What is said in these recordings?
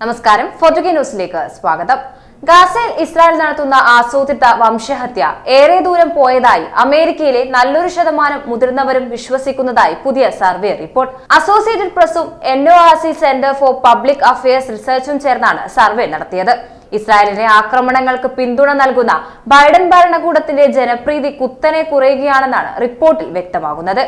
നമസ്കാരം. ഫോർട്ടുഗി ന്യൂസിലേക്ക് സ്വാഗതം. ഗാസയിൽ ഇസ്രായേൽ നടത്തുന്ന ആസൂത്രിത വംശഹത്യ ഏറെ ദൂരം പോയതായി അമേരിക്കയിലെ നല്ലൊരു ശതമാനം മുതിർന്നവരും വിശ്വസിക്കുന്നതായി പുതിയ survey report. Associated പ്രസും N O R C centre for public affairs റിസർച്ചും ചേർന്നാണ് സർവേ നടത്തിയത്. ഇസ്രായേലിനെ ആക്രമണങ്ങൾക്ക് പിന്തുണ നൽകുന്ന ബൈഡൻ ഭരണകൂടത്തിന്റെ ജനപ്രീതി കുത്തനെ കുറയുകയാണെന്നാണ് റിപ്പോർട്ടിൽ വ്യക്തമാകുന്നത്.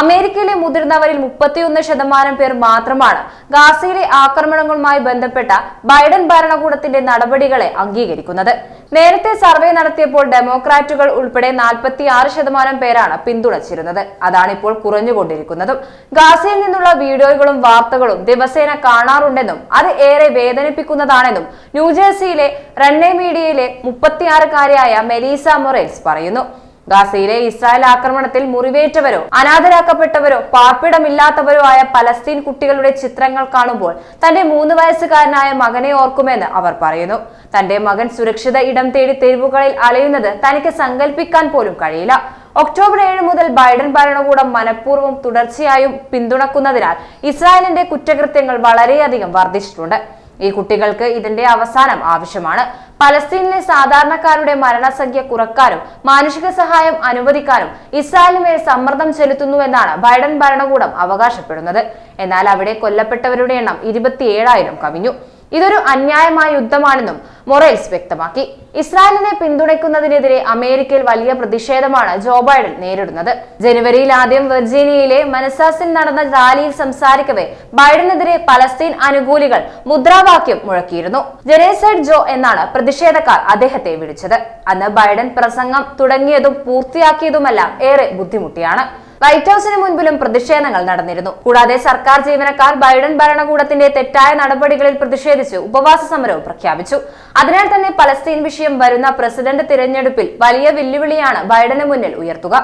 അമേരിക്കയിലെ മുതിർന്നവരിൽ മുപ്പത്തിയൊന്ന് ശതമാനം പേർ മാത്രമാണ് ഗാസയിലെ ആക്രമണങ്ങളുമായി ബന്ധപ്പെട്ട ബൈഡൻ ഭരണകൂടത്തിന്റെ നടപടികളെ അംഗീകരിക്കുന്നത്. നേരത്തെ സർവേ നടത്തിയപ്പോൾ ഡെമോക്രാറ്റുകൾ ഉൾപ്പെടെ നാൽപ്പത്തി ആറ് ശതമാനം പേരാണ് പിന്തുണച്ചിരുന്നത്. അതാണിപ്പോൾ കുറഞ്ഞുകൊണ്ടിരിക്കുന്നതും. ഗാസയിൽ നിന്നുള്ള വീഡിയോകളും വാർത്തകളും ദിവസേന കാണാറുണ്ടെന്നും അത് ഏറെ വേദനിപ്പിക്കുന്നതാണെന്നും ന്യൂജേഴ്സിയിലെ റണ്ണേ മീഡിയയിലെ മുപ്പത്തിയാറുകാരിയായ മെലീസ മൊറേൽസ് പറയുന്നു. ഗാസയിലെ ഇസ്രായേൽ ആക്രമണത്തിൽ മുറിവേറ്റവരോ അനാഥരാക്കപ്പെട്ടവരോ പാർപ്പിടമില്ലാത്തവരോ ആയ പലസ്തീൻ കുട്ടികളുടെ ചിത്രങ്ങൾ കാണുമ്പോൾ തന്റെ മൂന്ന് വയസ്സുകാരനായ മകനെ ഓർക്കുമെന്ന് അവർ പറയുന്നു. തന്റെ മകൻ സുരക്ഷിത ഇടം തേടി തെരുവുകളിൽ അലയുന്നത് തനിക്ക് സങ്കല്പിക്കാൻ പോലും കഴിയില്ല. ഒക്ടോബർ ഏഴ് മുതൽ ബൈഡൻ ഭരണകൂടം മനഃപൂർവം തുടർച്ചയായും പിന്തുണക്കുന്നതിനാൽ ഇസ്രായേലിന്റെ കുറ്റകൃത്യങ്ങൾ വളരെയധികം വർദ്ധിച്ചിട്ടുണ്ട്. ഈ കുട്ടികൾക്ക് ഇതിന്റെ അവസാനം ആവശ്യമാണ്. പലസ്തീനിലെ സാധാരണക്കാരുടെ മരണസംഖ്യ കുറക്കാനും മാനുഷിക സഹായം അനുവദിക്കാനും ഇസ്രായേലിന്മേൽ സമ്മർദ്ദം ചെലുത്തുന്നുവെന്നാണ് ബൈഡൻ ഭരണകൂടം അവകാശപ്പെടുന്നത്. എന്നാൽ അവിടെ കൊല്ലപ്പെട്ടവരുടെ എണ്ണം ഇരുപത്തിയേഴായിരം കവിഞ്ഞു. ഇതൊരു അന്യായമായ യുദ്ധമാണെന്നും മൊറേൽസ് വ്യക്തമാക്കി. ഇസ്രായേലിനെ പിന്തുണയ്ക്കുന്നതിനെതിരെ അമേരിക്കയിൽ വലിയ പ്രതിഷേധമാണ് ജോ ബൈഡൻ നേരിടുന്നത്. ജനുവരിയിൽ ആദ്യം വെർജീനിയയിലെ മനസാസിൽ നടന്ന റാലിയിൽ സംസാരിക്കവേ ബൈഡനെതിരെ പലസ്തീൻ അനുകൂലികൾ മുദ്രാവാക്യം മുഴക്കിയിരുന്നു. ജനേസൈഡ് ജോ എന്നാണ് പ്രതിഷേധക്കാർ അദ്ദേഹത്തെ വിളിച്ചത്. അന്ന് ബൈഡൻ പ്രസംഗം തുടങ്ങിയതും പൂർത്തിയാക്കിയതുമെല്ലാം ഏറെ ബുദ്ധിമുട്ടിയാണ്. വൈറ്റ് ഹൌസിന് മുൻപിലും പ്രതിഷേധങ്ങൾ നടന്നിരുന്നു. കൂടാതെ സർക്കാർ ജീവനക്കാർ ബൈഡൻ ഭരണകൂടത്തിന്റെ തെറ്റായ നടപടികളിൽ പ്രതിഷേധിച്ച് ഉപവാസ സമരവും പ്രഖ്യാപിച്ചു. അതിനാൽ തന്നെ പലസ്തീൻ വിഷയം വരുന്ന പ്രസിഡന്റ് തിരഞ്ഞെടുപ്പിൽ വലിയ വെല്ലുവിളിയാണ് ബൈഡന് മുന്നിൽ ഉയർത്തുക.